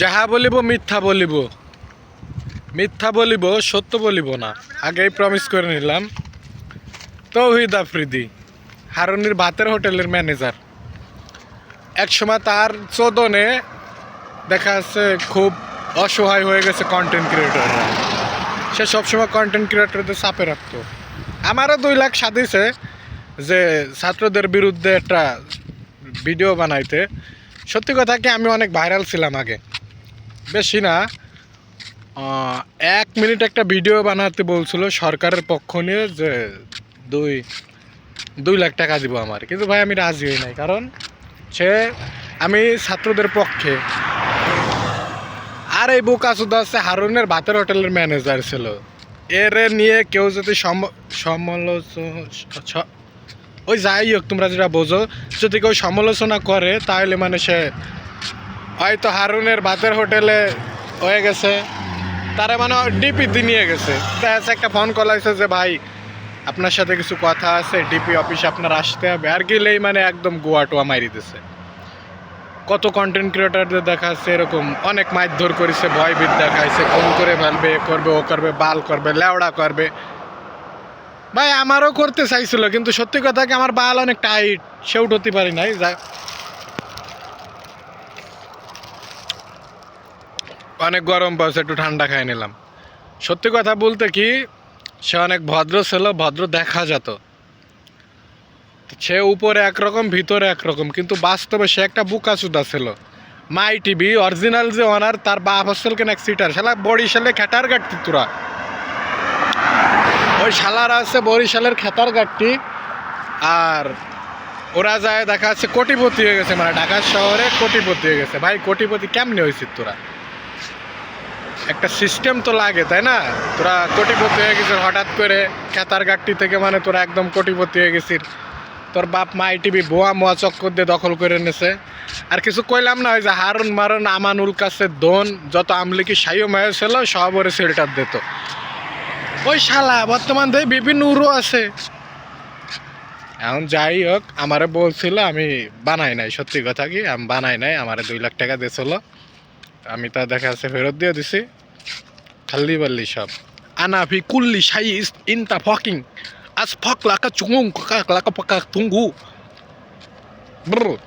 যাহা বলিব মিথ্যা বলিব। মিথ্যা বলিব, সত্য বলিব না। আগেই প্রমিস করে নিলাম। তৌহিদ আফ্রিদি, হারুনির ভাতের হোটেলের ম্যানেজার একসময় তার চোদনে দেখা যাচ্ছে খুব অসহায় হয়ে গেছে কন্টেন্ট ক্রিয়েটররা সে সবসময় কন্টেন্ট ক্রিয়েটরদের চাপে রাখতো। আমারও দুই লাখ সাদিছে যে ছাত্রদের বিরুদ্ধে একটা ভিডিও বানাইতে। সত্যি কথা কি, আমি অনেক ভাইরাল ছিলাম আগে। বেশি না। এক মিনিট একটা ভিডিও বানাতে বলছিল সরকারের পক্ষ নিয়ে যে দুই দুই লাখ টাকা দিব আমার। কিন্তু ভাই আমি রাজি হই নাই, কারণ সে, আমি ছাত্রদের পক্ষে। আর এই বুক আসুদ আছে হারুনের ভাতের হোটেলের ম্যানেজার ছিল। এর নিয়ে কেউ যদি সম- সমালোচনা ওই যাই হোক, তোমরা যেটা বোঝো, যদি কেউ সমালোচনা করে, তাহলে মানে সে হয়তো হারুনের ভাতের হোটেলে হয়ে গেছে। তারা মানে ডিপিতে নিয়ে গেছে। একটা ফোন কল আছে যে, ভাই, আপনার সাথে কিছু কথা আছে, ডিপি অফিসে আপনার আসতে হবে। আর গেলেই মানে একদম গোয়া টোয়া মারি দিছে। কত কন্টেন্ট ক্রিয়েটারদের দেখা যাচ্ছে এরকম, অনেক মারধর করেছে, ভয়ভীত দেখাইছে ফোন করে ফেলবে, করবে, ও করবে, বাল করবে, লেওড়া করবে। ভাই, আমারও করতে চাইছিল, কিন্তু সত্যি কথা কি, আমার বাল অনেক টাইট সে উঠতে পারি নাই। যা অনেক গরম পড়ছে একটু ঠান্ডা খাই নিলাম। সত্যি কথা বলতে কি, সে অনেক ভদ্র ছিল, ভদ্র দেখা যেত। সে উপরে একরকম, ভিতরে একরকম, কিন্তু বাস্তবে সে একটা বুকাচুদা ছিল। মাই টিভি, অরিজিনাল যে ওনার তার বাপ হস্টেল কেন এক সিটার শালা বরিশালে খেটার গাড়তি তোরা। ওই শালারা আছে বরিশালের খেতার গাড়টি আর ওরা যায়, দেখা যাচ্ছে কোটিপতি হয়ে গেছে মানে ঢাকা শহরে কোটিপতি হয়ে গেছে। ভাই, কোটিপতি কেমনে হয়েছিস তোরা? একটা সিস্টেম তো লাগে, তাই না? তোরা কোটিপতি হয়ে গেছিস হঠাৎ করে, খেতার গাড়টি থেকে মানে তোরা একদম কোটিপতি হয়ে গেছিস। তোর বাপ মা টিভি বোয়া মোয়া চক্কর দিয়ে দখল করে নেছে আর কিছু কইলাম না, ওই যে হারুন মারুন, আমানুল কাছে দোন, যত আমলিকি সাইও মায় ছিল, সব ওরে সেলটার দিত। ওই শালা, বর্তমান দেয় বিভিন্ন উড়ো আছে। এখন যাই হোক, আমারে বলছিল, আমি বানাই নাই, সত্যি কথা কি, আমি বানাই নাই, আমারে দুই লাখ টাকা দিয়েছিল। আমি তা দেখা যাচ্ছে ফেরত দিয়ে দিছি। খাল্লি বাল্লি সব আনাফি কুল্লি সাই ইনতা ফকিং আজ ফক লাকা চুঙ্গুং কাকা লাকা পাকা তুঙ্গু ব্রর